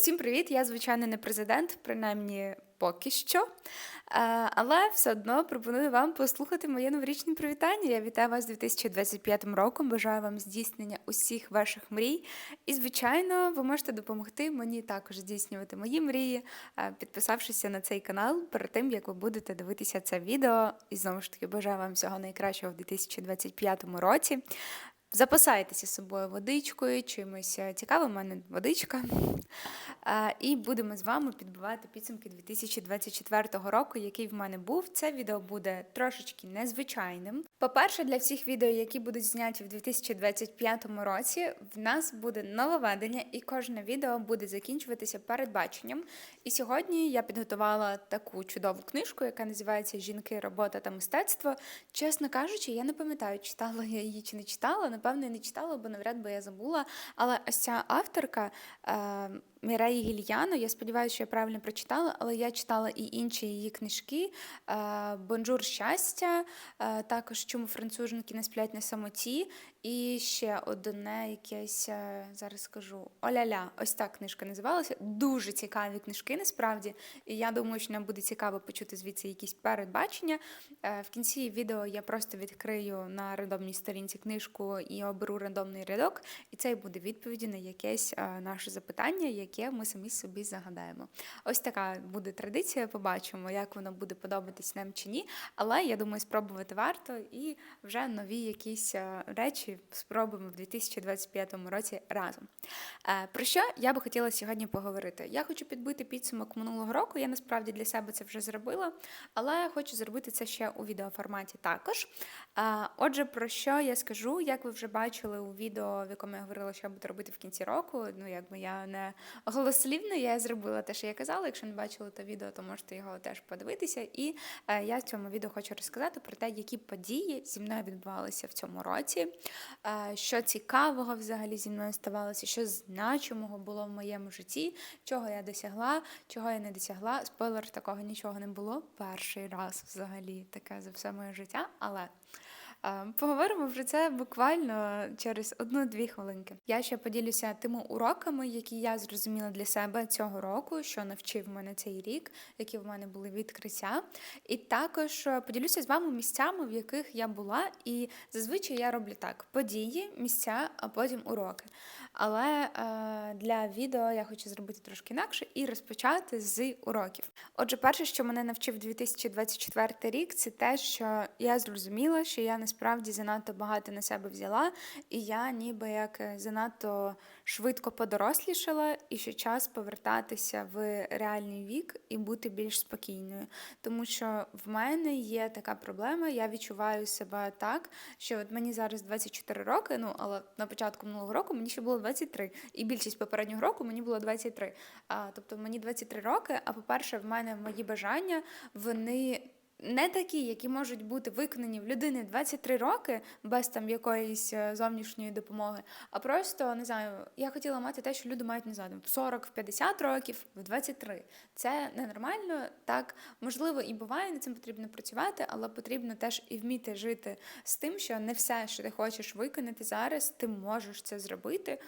Усім привіт! Я, звичайно, не президент, принаймні поки що. Е, Але все одно пропоную вам послухати моє новорічне привітання. Я вітаю вас з 2025 роком. Бажаю вам здійснення усіх ваших мрій. І, звичайно, ви можете допомогти мені також здійснювати мої мрії, е, підписавшися на цей канал перед тим, як ви будете дивитися це відео. І знову ж таки бажаю вам всього найкращого в 2025 році. Запасайтеся з собою водичкою, чимось е, цікавим, у мене водичка. Е, І будемо з вами підбивати підсумки 2024 року, який в мене був. Це відео буде трошечки незвичайним. По-перше, для всіх відео, які будуть зняті в 2025 році, в нас буде нововведення, і кожне відео буде закінчуватися передбаченням. І сьогодні я підготувала таку чудову книжку, яка називається Жінки, робота та мистецтво. Чесно кажучи, я не пам'ятаю, читала я її чи не читала. Напевно, не читала, бо навряд би я забула. Але ось ця авторка. Е, Міреї Гільяно, я сподіваюся, що я правильно прочитала, але я читала і інші її книжки. Е, Бонжур щастя, е, також чому француженки не сплять на самоті. І ще одне якесь, е, зараз скажу, Оля-ля, ось так книжка називалася. Дуже цікаві книжки, насправді. І я думаю, що нам буде цікаво почути звідси якісь передбачення. В кінці відео я просто відкрию на рандомній сторінці книжку і оберу рандомний рядок, і це буде відповіді на якесь наше запитання яке ми самі собі загадаємо. Ось така буде традиція, побачимо, як воно буде подобатись нам чи ні. Але я думаю, спробувати варто і вже нові якісь е, речі спробуємо в 2025 році разом. Е, про що я би хотіла сьогодні поговорити? Я хочу підбити підсумок минулого року. Я насправді для себе це вже зробила, але хочу зробити це ще у відеоформаті також. Е, отже, про що я скажу, як ви вже бачили у відео, в якому я говорила, що я буду робити в кінці року. Ну, якби я не голослівно я зробила те, що я казала. Якщо не бачили то відео, то можете його теж подивитися. І е, я в цьому відео хочу розказати про те, які події зі мною відбувалися в цьому році, е, що цікавого взагалі зі мною ставалося, що значимого було в моєму житті, чого я досягла, чого я не досягла. Спойлер, такого нічого не було. Перший раз взагалі таке за все моє життя, але. Поговоримо про це буквально через одну-дві хвилинки. Я ще поділюся тими уроками, які я зрозуміла для себе цього року, що навчив мене цей рік, які в мене були відкриття. І також е, поділюся з вами місцями, в яких я була. І зазвичай я роблю так: події, місця, а потім уроки. Але е, для відео я хочу зробити трошки інакше і розпочати з уроків. Отже, перше, що мене навчив 2024 рік, це те, що я зрозуміла, що я насправді занадто багато на себе взяла, і я ніби як е, занадто швидко подорослішала, і що час повертатися в реальний вік і бути більш спокійною. Тому що в мене є така проблема, я відчуваю себе так, що от мені зараз 24 роки, ну але на початку минулого року мені ще було 23. І більшість попереднього року мені було 23. А, Тобто мені 23 роки, а по-перше, в мене мої бажання, вони не такі, які можуть бути виконані в людини 23 роки без там якоїсь е, зовнішньої допомоги. А просто не знаю, я хотіла мати те, що люди мають не знаю, в 40, в 50 років, в 23. Це ненормально. Так можливо і буває, над цим потрібно працювати, але потрібно теж і вміти жити з тим, що не все, що ти хочеш виконати зараз, ти можеш це зробити.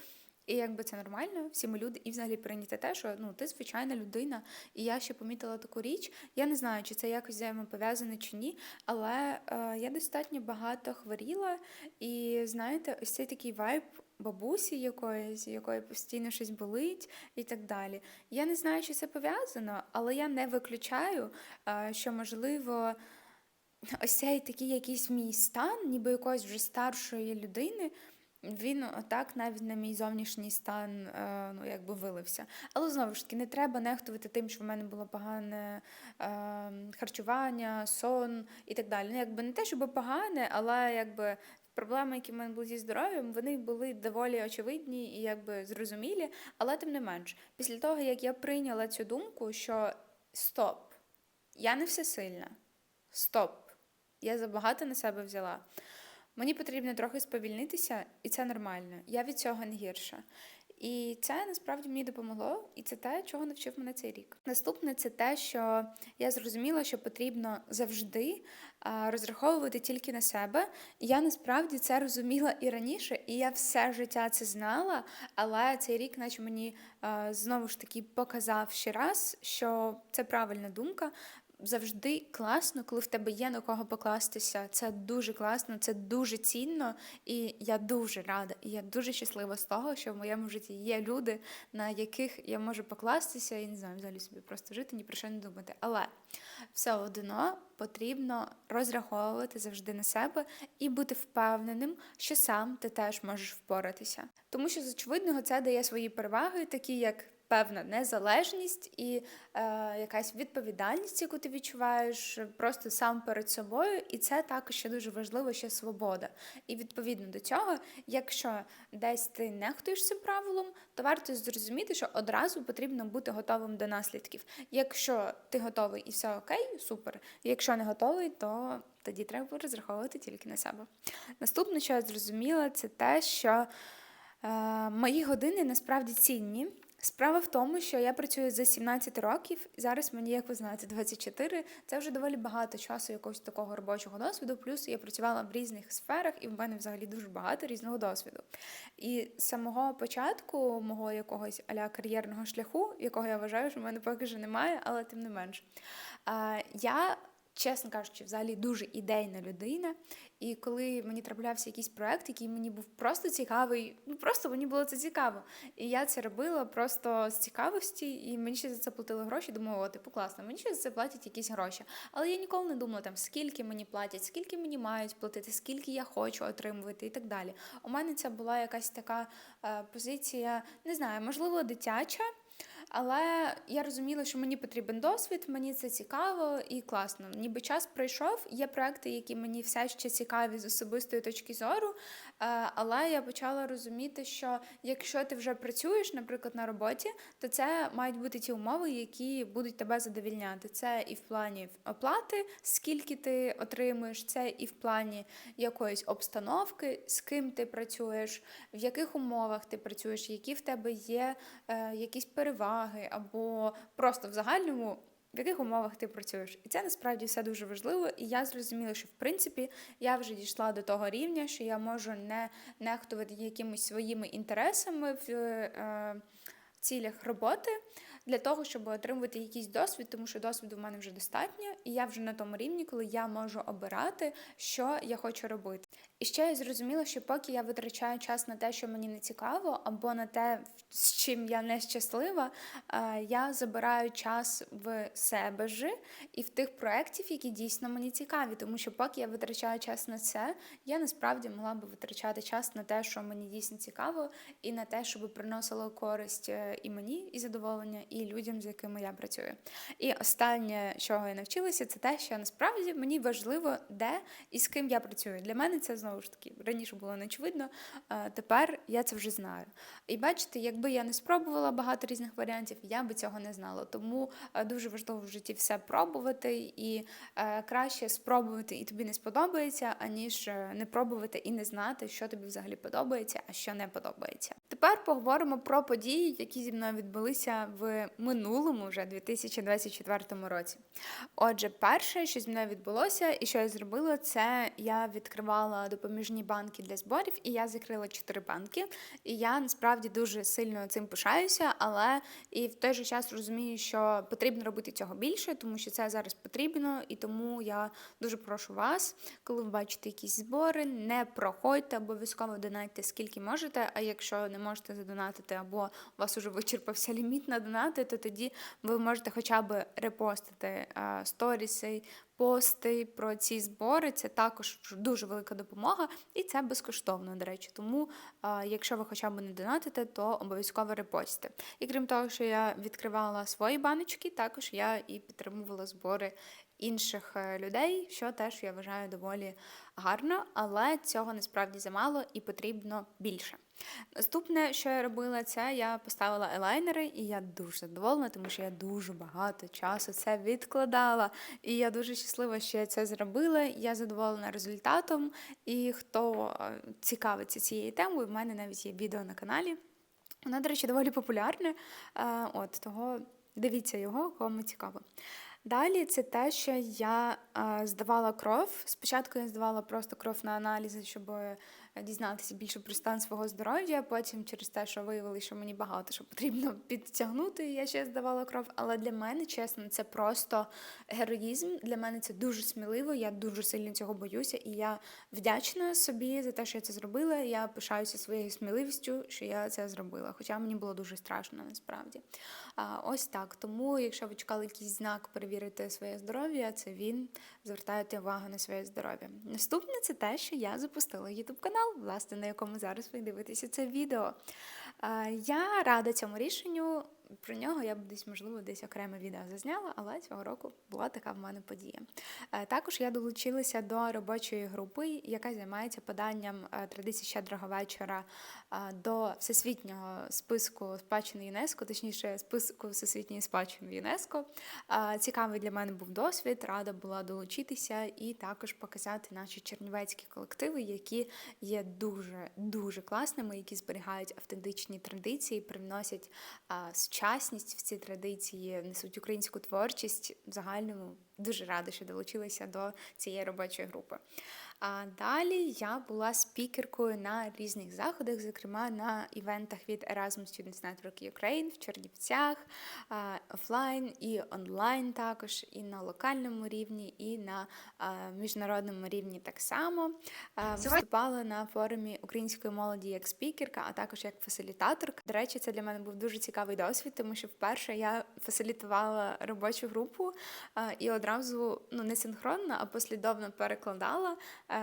І якби це нормально, всі ми люди, і взагалі прийняти те, що ну ти звичайна людина. І я ще помітила таку річ. Я не знаю, чи це якось взаємопов'язане чи ні, але е, я достатньо багато хворіла, і знаєте, ось цей такий вайб бабусі якоїсь, якої постійно щось болить і так далі. Я не знаю, чи це пов'язано, але я не виключаю, е, що можливо. Ось цей такий якийсь мій стан, ніби якоїсь вже старшої людини, він отак навіть на мій зовнішній стан е, ну, якби вилився. Але знову ж таки, не треба нехтувати тим, що в мене було погане е, харчування, сон і так далі. Ну, якби Не те, щоб погане, але якби. Проблеми, які в мене були зі здоров'ям, вони були доволі очевидні і якби зрозумілі, але тим не менш, після того, як я прийняла цю думку, що стоп, я не всесильна, стоп, я забагато на себе взяла. Мені потрібно трохи сповільнитися, і це нормально. Я від цього не гірша. І це насправді мені допомогло, і це те, чого навчив мене цей рік. Наступне це те, що я зрозуміла, що потрібно завжди розраховувати тільки на себе. Я насправді це розуміла і раніше, і я все життя це знала. Але цей рік, наче мені знову ж таки показав ще раз, що це правильна думка завжди класно, коли в тебе є на кого покластися. Це дуже класно, це дуже цінно, і я дуже рада, і я дуже щаслива з того, що в моєму житті є люди, на яких я можу покластися і не знаю, взагалі собі просто жити, ні про що не думати. Але все одно потрібно розраховувати завжди на себе і бути впевненим, що сам ти теж можеш впоратися. Тому що з очевидного це дає свої переваги, такі як певна незалежність і е, якась відповідальність, яку ти відчуваєш просто сам перед собою, і це також ще дуже важливо, ще свобода. І відповідно до цього, якщо десь ти нехтуєш цим правилом, то варто зрозуміти, що одразу потрібно бути готовим до наслідків. Якщо ти готовий і все окей, супер. Якщо не готовий, то тоді треба розраховувати тільки на себе. Наступне, що я зрозуміла, це те, що е, мої години насправді цінні. Справа в тому, що я працюю за 17 років, і зараз мені, як ви знаєте, 24. Це вже доволі багато часу якогось такого робочого досвіду. Плюс я працювала в різних сферах, і в мене взагалі дуже багато різного досвіду. І з самого початку мого якогось аля кар'єрного шляху, якого я вважаю, що в мене поки що немає, але тим не менш, я чесно кажучи, взагалі дуже ідейна людина. І коли мені траплявся якийсь проект, який мені був просто цікавий, ну просто мені було це цікаво. І я це робила просто з цікавості, і мені ще за це платили гроші. Думаю, о, типу класно, мені ще за це платять якісь гроші. Але я ніколи не думала, там скільки мені платять, скільки мені мають платити, скільки я хочу отримувати і так далі. У мене це була якась така е, позиція, не знаю, можливо, дитяча. Але я розуміла, що мені потрібен досвід, мені це цікаво і класно. Ніби час пройшов. Є проекти, які мені все ще цікаві з особистої точки зору. Е, але я почала розуміти, що якщо ти вже працюєш, наприклад, на роботі, то це мають бути ті умови, які будуть тебе задовільняти. Це і в плані оплати, скільки ти отримуєш, це і в плані якоїсь обстановки, з ким ти працюєш, в яких умовах ти працюєш, які в тебе є е, якісь переваги переваги, або просто в загальному. В яких умовах ти працюєш, і це насправді все дуже важливо. І я зрозуміла, що в принципі я вже дійшла до того рівня, що я можу не нехтувати якимись своїми інтересами в е, цілях роботи для того, щоб отримувати якийсь досвід, тому що досвіду в мене вже достатньо, і я вже на тому рівні, коли я можу обирати, що я хочу робити. І ще я зрозуміла, що поки я витрачаю час на те, що мені не цікаво, або на те, з чим я не щаслива, я забираю час в себе ж і в тих проєктів, які дійсно мені цікаві. Тому що поки я витрачаю час на це, я насправді могла би витрачати час на те, що мені дійсно цікаво, і на те, щоб приносило користь е, і мені, і задоволення, і людям, з якими я працюю. І останнє, чого я навчилася, це те, що насправді мені важливо, де і з ким я працюю. Для мене це знову ж таки раніше було неочевидно, тепер я це вже знаю. І бачите, якби я не спробувала багато різних варіантів, я би цього не знала. Тому дуже важливо в житті все пробувати і краще спробувати і тобі не сподобається, аніж е, не пробувати і не знати, що тобі взагалі подобається, а що не подобається. Тепер поговоримо про події, які зі мною відбулися в минулому, вже 2024 році. Отже, перше, що зі мною відбулося, і що я зробила, це я відкривала допоміжні банки для зборів, і я закрила чотири банки. І я насправді дуже сильно цим пишаюся, але і в той же час розумію, що потрібно робити цього більше, тому що це зараз потрібно, і тому я дуже прошу вас, коли ви бачите якісь збори, не проходьте, обов'язково донайте скільки можете. А якщо не можете задонатити, або у вас уже вичерпався ліміт на донати, то тоді ви можете хоча б репостити сторіси, пости про ці збори. Це також дуже велика допомога, і це безкоштовно, до речі. Тому, якщо ви хоча б не донатите, то обов'язково репостите. І крім того, що я відкривала свої баночки, також я і підтримувала збори інших е, людей, що теж я вважаю доволі гарно, але цього насправді замало і потрібно більше. Наступне, що я робила, це я поставила елайнери, і я дуже задоволена, тому що я дуже багато часу це відкладала. І я дуже щаслива, що я це зробила. Я задоволена результатом. І хто е, цікавиться цією темою, в мене навіть є відео на каналі. Воно, до речі, доволі популярне. Е, От того дивіться його, кому цікаво. Далі це те, що я е, здавала кров. Спочатку я здавала просто кров на аналізи, щоб дізнатися більше про стан свого здоров'я. Потім через те, що виявили, що мені багато що потрібно підтягнути, я ще здавала кров. Але для мене, чесно, це просто героїзм. Для мене це дуже сміливо. Я дуже сильно цього боюся, і я вдячна собі за те, що я це зробила. Я пишаюся своєю сміливістю, що я це зробила. Хоча мені було дуже страшно насправді. Ось так. Тому, якщо ви чекали якийсь знак перевірити своє здоров'я, це він. Звертайте увагу на своє здоров'я. Наступне це те, що я запустила YouTube канал, власне, на якому зараз ви дивитеся це відео. Я рада цьому рішенню. Про нього я б десь, можливо, десь окреме відео зазняла, але цього року була така в мене подія. Е, Також я долучилася до робочої групи, яка займається поданням е, традицій щедрого вечора е, до всесвітнього списку спадщини ЮНЕСКО, точніше, списку всесвітньої спадщини ЮНЕСКо. Цікавий для мене був досвід, рада була долучитися і також показати наші чернівецькі колективи, які є дуже дуже класними, які зберігають автентичні традиції, привносять а, сучасність в ці традиції, несуть українську творчість в загальному. Дуже рада, що долучилася до цієї робочої групи. А далі я була спікеркою на різних заходах, зокрема на івентах від Erasmus Students Network Ukraine в Чернівцях, офлайн і онлайн також, і на локальному рівні, і на міжнародному рівні так само. Виступала на форумі української молоді як спікерка, а також як фасилітаторка. До речі, це для мене був дуже цікавий досвід, тому що вперше я фасилітувала робочу групу і одразу ну не синхронно, а послідовно перекладала.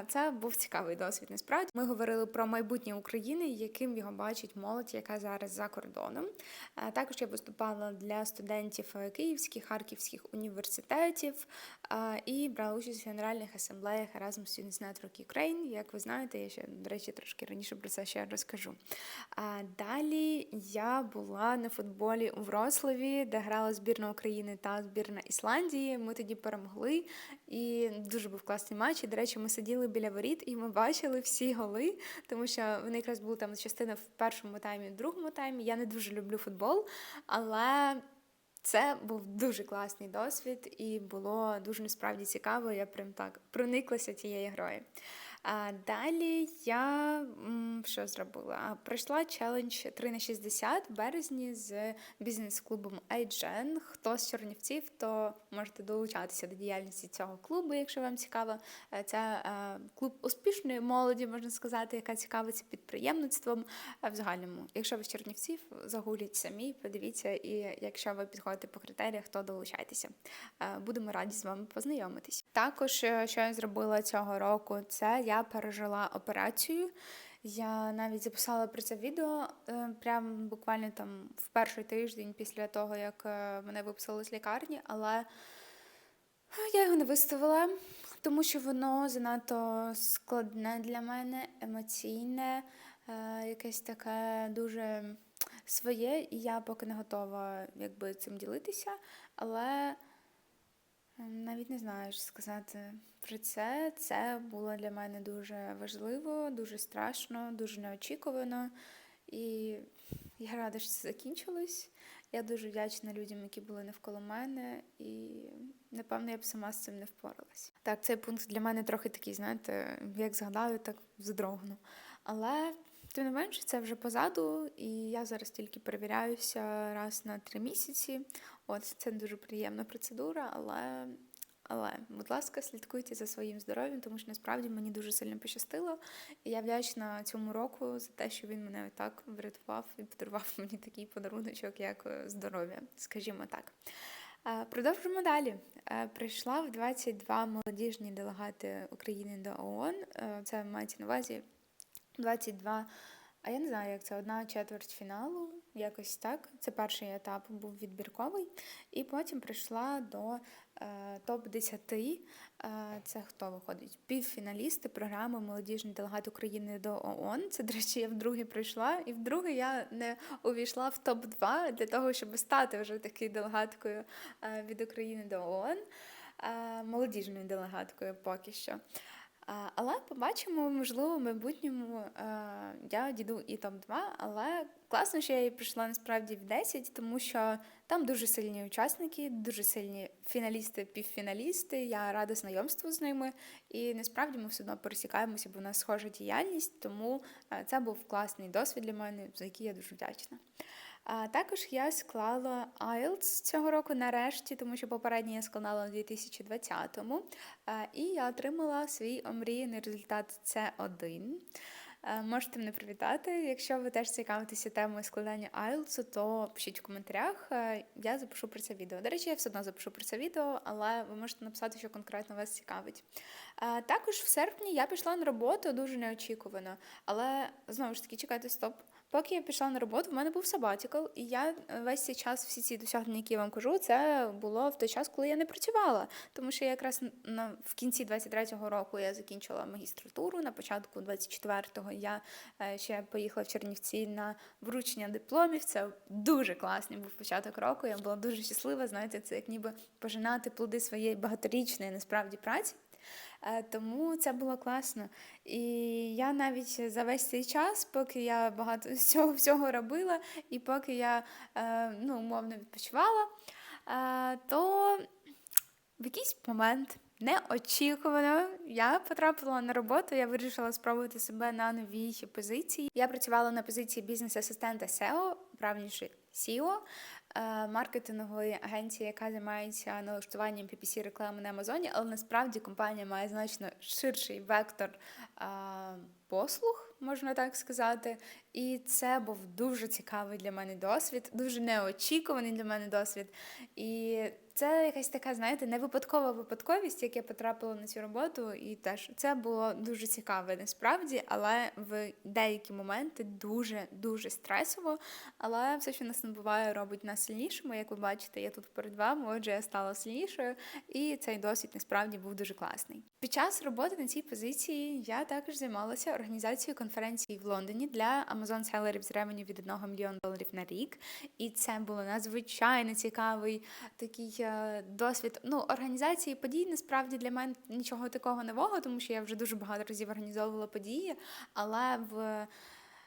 Це був цікавий досвід. Насправді ми говорили про майбутнє України, яким його бачить молодь, яка зараз за кордоном. Також я виступала для студентів київських, харківських університетів і брала участь в генеральних асамблеях Erasmus Students Network Ukraine. Як ви знаєте, я ще, до речі, трошки раніше про це ще розкажу. Далі я була на футболі у Вроцлаві, де грала збірна України та збірна Ісландії. Ми тоді перемогли, і дуже був класний матч. І, до речі, ми сиділи біля воріт і ми бачили всі голи, тому що вони якраз були там частина в першому таймі, в другому таймі. Я не дуже люблю футбол, але. Це був дуже класний досвід, і було дуже насправді цікаво. Я прям так прониклася тією грою. Далі я що зробила? Пройшла челендж 3 на 60 в березні з бізнес-клубом iGen. Хто з Чернівців, то можете долучатися до діяльності цього клубу, якщо вам цікаво. Е, Це е, клуб успішної молоді, можна сказати, яка цікавиться підприємництвом е, в загальному. Якщо ви з Чернівців, загуліть самі, подивіться, і якщо ви підходите по критеріях, то долучайтеся. Будемо раді з вами познайомитись. Також, що я зробила цього року, це я пережила операцію. Я навіть записала про це відео е, прям буквально там в перший тиждень після того, як е, мене виписали з лікарні, але я його не виставила, тому що воно занадто складне для мене, емоційне, е, якесь таке дуже своє, і я поки не готова якби, цим ділитися. Але е, навіть не знаю, що сказати про це. Це було для мене дуже важливо, дуже страшно, дуже неочікувано. І я рада, що це закінчилось. Я дуже вдячна людям, які були навколо мене, і напевно я б сама з цим не впоралась. Так, цей пункт для мене трохи такий, знаєте, як згадаю, так задрогну. Але тим не менше, це вже позаду, і я зараз тільки перевіряюся раз на три місяці. От це дуже приємна процедура, але. Але, будь ласка, слідкуйте за своїм здоров'ям, тому що насправді мені дуже сильно пощастило. І я вдячна цьому року за те, що він мене так врятував і подарував мені такий подаруночок, як е, здоров'я, скажімо так. Е, Продовжимо далі. Е, Прийшла в 22 молодіжні делегати України до ООН. Це мається на увазі 22, а я не знаю, як це одна четверть фіналу, якось так. Це перший етап був відбірковий. І потім прийшла до е, топ-10. Е, це хто виходить? Півфіналісти програми Молодіжний делегат України до ООН. Це, до речі, я вдруге прийшла, і вдруге я не увійшла в топ-2 для того, щоб стати вже такою делегаткою е, від України до ООН, е, молодіжною делегаткою поки що. Але побачимо, можливо, в майбутньому е, я діду і топ-2, але класно, що я і прийшла насправді в 10, тому що там дуже сильні учасники, дуже сильні фіналісти, півфіналісти. Я рада знайомству з ними. І насправді ми все одно пересікаємося, бо в нас схожа діяльність, тому е, це був класний досвід для мене, за який я дуже вдячна. А також я склала IELTS цього року нарешті, тому що попередній я складала у 2020-му. Е, І я отримала свій омріяний результат С1. Е, Можете мене привітати. Якщо ви теж цікавитеся темою складання IELTS, то пишіть в коментарях. Я запишу про це відео. До речі, я все одно запишу про це відео, але ви можете написати, що конкретно вас цікавить. Також в серпні я пішла на роботу дуже неочікувано. Але знову ж таки, чекайте, стоп. Поки я пішла на роботу, в мене був сабатікл, і я е, весь цей час, всі ці досягнення, які я вам кажу, це було в той час, коли я не працювала. Тому що я якраз на в кінці 23-го року я закінчила магістратуру. На початку 24-го я е, ще поїхала в Чернівці на вручення дипломів. Це дуже класний був початок року. Я була дуже щаслива. Знаєте, це як ніби пожинати плоди своєї багаторічної насправді праці. Е, Тому це було класно. І я навіть за весь цей час, поки я багато всього, всього робила, і поки я е, ну, умовно відпочивала, е, то в якийсь момент неочікувано я потрапила на роботу. Я вирішила спробувати себе на новій позиції. Я працювала на позиції бізнес-асистента SEO, правніше SEO, е, маркетингової агенції, яка займається налаштуванням PPC реклами на Амазоні, але насправді компанія має значно ширший вектор е, послуг, можна так сказати. І це був дуже цікавий для мене досвід, дуже неочікуваний для мене досвід. І це якась така, знаєте, не випадкова випадковість, як я потрапила на цю роботу, і теж це було дуже цікаве насправді, але в деякі моменти дуже дуже стресово. Але все, що нас набуває, робить нас сильнішими. Як ви бачите, я тут перед вами, отже, я стала сильнішою, і цей досвід насправді був дуже класний. Під час роботи на цій позиції я також займалася організацією конференції в Лондоні для Amazon Sellers з Revenue від 1 мільйона доларів на рік. І це було надзвичайно цікавий такий е, досвід. Ну, організації подій насправді для мене нічого такого нового, тому що я вже дуже багато разів організовувала події, але в.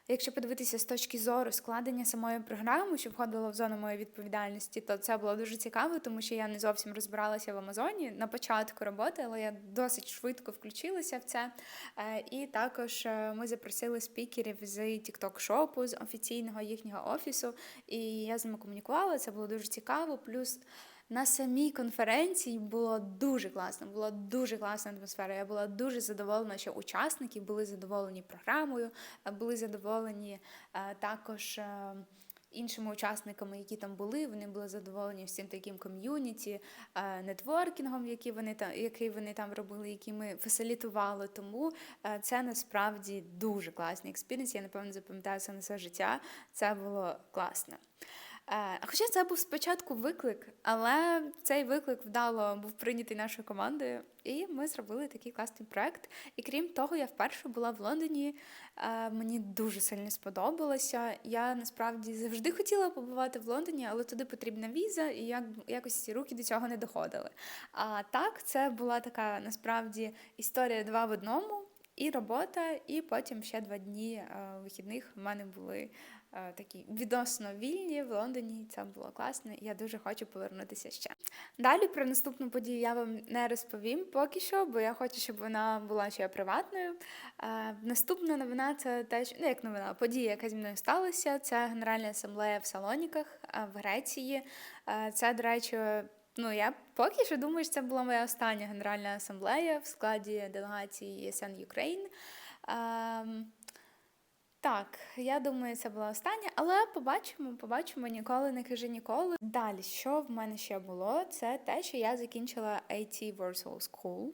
Якщо подивитися з точки зору складення самої програми, що входило в зону моєї відповідальності, то це було дуже цікаво, тому що я не зовсім розбиралася в Амазоні на початку роботи, але я досить швидко включилася в це. Е, І також е, ми запросили спікерів з TikTok шопу з офіційного їхнього офісу, і я з ними комунікувала. Це було дуже цікаво. Плюс на самій конференції було дуже класно, була дуже класна атмосфера. Я була дуже задоволена, що учасники були задоволені програмою, е, були задоволені е, також. е, Іншими учасниками, які там були, вони були задоволені всім таким ком'юніті, нетворкінгом, який вони там, який вони там робили, який ми фасилітували. Тому це насправді дуже класний експірієнс. Я напевно запам'ятаю це на все життя. Це було класно. Е, Хоча це був спочатку виклик, але цей виклик вдало був прийнятий нашою командою, і ми зробили такий класний проект. І крім того, я вперше була в Лондоні. Е, Мені дуже сильно сподобалося. Я насправді завжди хотіла побувати в Лондоні, але туди потрібна віза, і як якось руки до цього не доходили. А так, це була така насправді історія два в одному. І робота, і потім ще два дні е, вихідних в мене були такі відносно вільні в Лондоні. Це було класно, і я дуже хочу повернутися ще. Далі про наступну подію я вам не розповім поки що, бо я хочу, щоб вона була ще приватною. Е, наступна новина це те, що ну як новина, подія, яка зі мною сталася. Це Генеральна асамблея в Салоніках е, в Греції. Е, це, до речі. Ну, я поки що думаю, що це була моя остання генеральна асамблея в складі делегації ESN Ukraine. Так, я думаю, це була остання, але побачимо, побачимо, ніколи не кажи ніколи. Далі, що в мене ще було, це те, що я закінчила IT Warsaw School.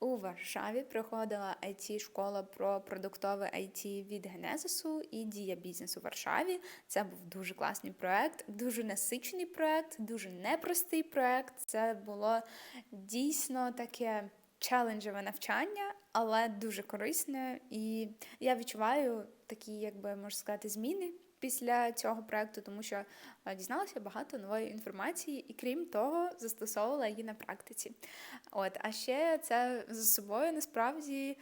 У Варшаві проходила it школа про продуктове IT від Генезису і Дія бізнес у Варшаві. Це був дуже класний проект, дуже насичений проект, дуже непростий проект. Це було дійсно таке челенджеве навчання, але дуже корисне. І я відчуваю такі, як би можна сказати, зміни після цього проекту, тому що е, дізналася багато нової інформації, і крім того, застосовувала її на практиці. От, а ще це за собою насправді е,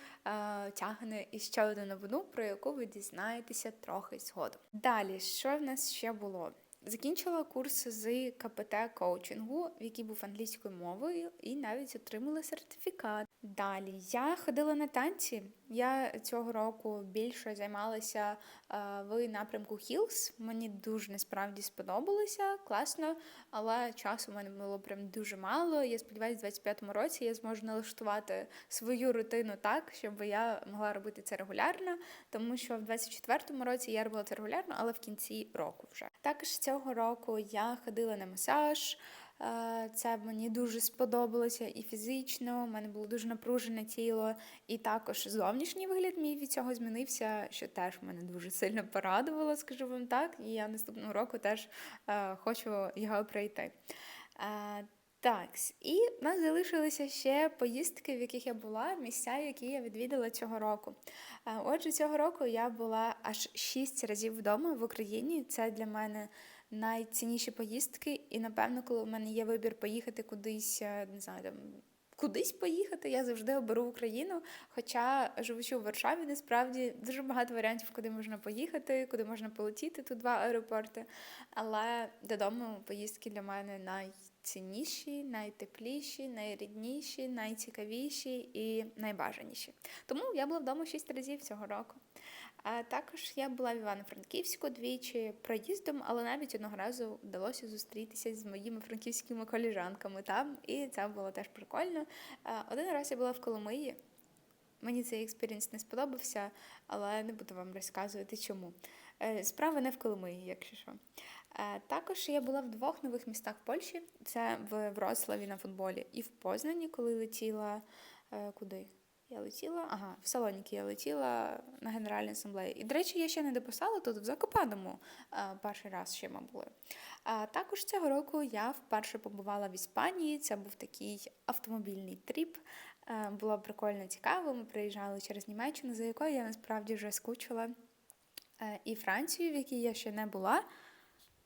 тягне і ще одну новину, про яку ви дізнаєтеся трохи згодом. Далі, що в нас ще було? Закінчила курс з КПТ коучингу, в який був англійською мовою, і навіть отримала сертифікат. Далі я ходила на танці. Я цього року більше займалася е, в напрямку Heels. Мені дуже насправді сподобалося, класно, але часу в мене було прям дуже мало. Я сподіваюся, в 25-му році я зможу налаштувати свою рутину так, щоб я могла робити це регулярно, тому що в 24-му році я робила це регулярно, але в кінці року вже. Також цього року я ходила на масаж. Е, Це мені дуже сподобалося і фізично, у мене було дуже напружене тіло, і також зовнішній вигляд мій від цього змінився, що теж мене дуже сильно порадувало, скажу вам так. І я наступного року теж е, хочу його пройти. Е, так, і в нас залишилися ще поїздки, в яких я була, місця, які я відвідала цього року. Отже, цього року я була аж шість разів вдома в Україні. Це для мене найцінніші поїздки, і напевно, коли у мене є вибір поїхати кудись, е, не знаю, там. Кудись поїхати, я завжди оберу Україну. Хоча, живучи у Варшаві, насправді дуже багато варіантів, куди можна поїхати, куди можна полетіти. Тут два аеропорти. Але додому поїздки для мене найцінніші, найтепліші, найрідніші, найцікавіші і найбажаніші. Тому я була вдома шість разів цього року. А також я була в Івано-Франківську двічі проїздом, але навіть одного разу вдалося зустрітися з моїми франківськими коліжанками там, і це було теж прикольно. Один раз я була в Коломиї. Мені цей експірієнс не сподобався, але не буду вам розказувати чому. Е, Справа не в Коломиї, якщо що. Також я була в двох нових містах Польщі: це в Вроцлаві на футболі і в Познані, коли летіла е, куди? Я летіла, ага, в Салоніки я летіла на Генеральній асамблеї. І, до речі, я ще не дописала тут в Закопаному а, перший раз ще ми були. А також цього року я вперше побувала в Іспанії. Це був такий автомобільний тріп. А, було прикольно цікаво. Ми приїжджали через Німеччину, за якою я насправді вже скучила. Е, І Францію, в якій я ще не була.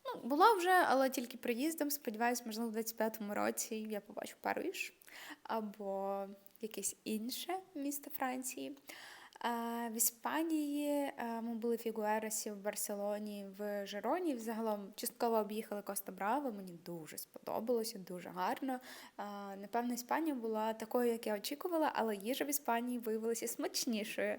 Ну, була вже, але тільки приїздом. Сподіваюсь, можливо, в 25-му році я побачу Париж або якесь інше місто Франції. В Іспанії ми були в Фігуерасі, в Барселоні, в Жероні. Взагалом частково об'їхали Коста Браво. Мені дуже сподобалося, дуже гарно. Напевно, Іспанія була такою, як я очікувала, але їжа в Іспанії виявилася смачнішою,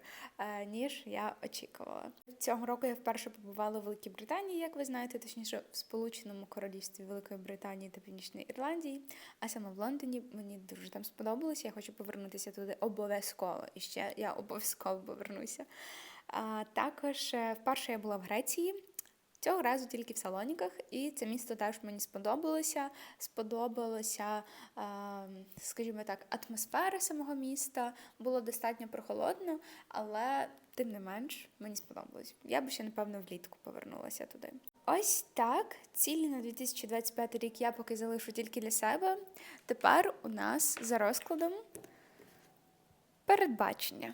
ніж я очікувала. Цього року я вперше побувала в Великій Британії, як ви знаєте, точніше в Сполученому Королівстві Великої Британії та Північної Ірландії, а саме в Лондоні мені дуже там сподобалося. Я хочу повернутися туди обов'язково. І ще я обов'язково повернуся. А також е, вперше я була в Греції. Цього разу тільки в Салоніках, і це місто теж мені сподобалося. Сподобалося, е, скажімо так, атмосфера самого міста. Було достатньо прохолодно, але тим не менш мені сподобалось. Я би ще, напевно, влітку повернулася туди. Ось так. Цілі на 2025 рік я поки залишу тільки для себе. Тепер у нас за розкладом передбачення.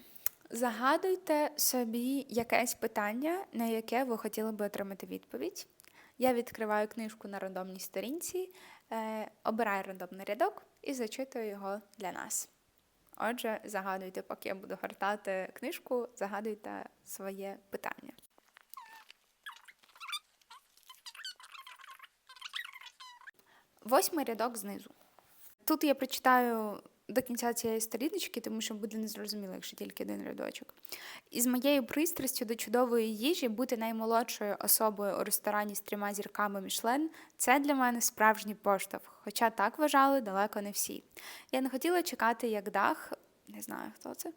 Загадуйте собі якесь питання, на яке ви хотіли би отримати відповідь. Я відкриваю книжку на рандомній сторінці, е, обираю рандомний рядок і зачитую його для нас. Отже, загадуйте, поки я буду гортати книжку, загадуйте своє питання. Восьмий рядок знизу. Тут я прочитаю до кінця цієї сторіночки, тому що буде незрозуміло, якщо тільки один рядочок. Із моєю пристрастю до чудової їжі бути наймолодшою особою у ресторані з трьома зірками Мішлен це для мене справжній поштовх, хоча так вважали далеко не всі. Я не хотіла чекати, як дах, не знаю хто це.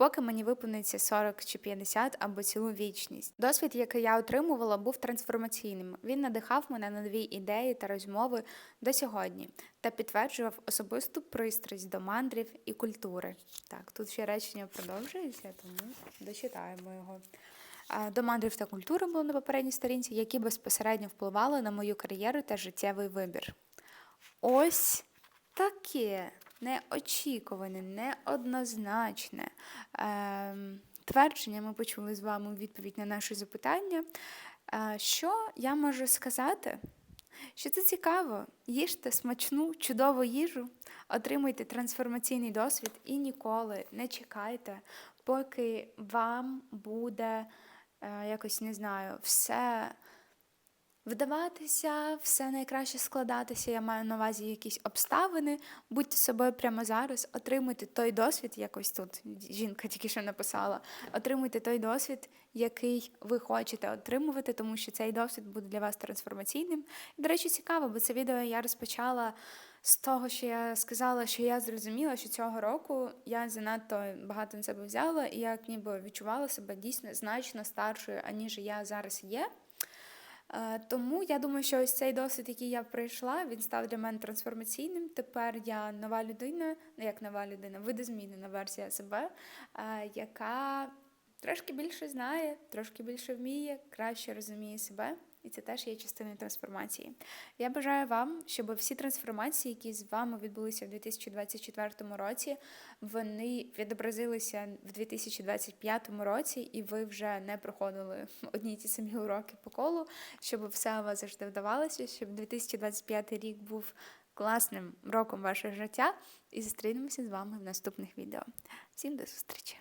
Поки мені виповниться 40 чи 50 або цілу вічність. Досвід, який я отримувала, був трансформаційним. Він надихав мене на нові ідеї та розмови до сьогодні та підтверджував особисту пристрасть до мандрів і культури. Так, тут ще речення продовжується, тому дочитаємо його. До мандрів та культури було на попередній сторінці, які безпосередньо впливали на мою кар'єру та життєвий вибір. Ось таке неочікуване, неоднозначне ем, твердження ми почули з вами відповідь на наше запитання. Е, Що я можу сказати? Що це цікаво, їжте смачну, чудову їжу, отримуйте трансформаційний досвід і ніколи не чекайте, поки вам буде е, якось не знаю, все вдаватися, все найкраще складатися. Я маю на увазі якісь обставини. Будьте собою прямо зараз, отримуйте той досвід, якось тут жінка тільки що написала. Отримуйте той досвід, який ви хочете отримувати, тому що цей досвід буде для вас трансформаційним. І, до речі, цікаво, бо це відео я розпочала. З того, що я сказала, що я зрозуміла, що цього року я занадто багато на себе взяла, і як ніби відчувала себе дійсно значно старшою, аніж я зараз є. Е, Тому я думаю, що ось цей досвід, який я пройшла, він став для мене трансформаційним. Тепер я нова людина, ну як нова людина, видозмінена версія себе, е, яка трошки більше знає, трошки більше вміє, краще розуміє себе. І це теж є частиною трансформації. Я бажаю вам, щоб всі трансформації, які з вами відбулися в 2024 році, вони відобразилися в 2025 році, і ви вже не проходили одні ті самі уроки по колу, щоб все у вас завжди вдавалося, щоб 2025 рік був класним роком вашого життя. І зустрінемося з вами в наступних відео. Всім до зустрічі!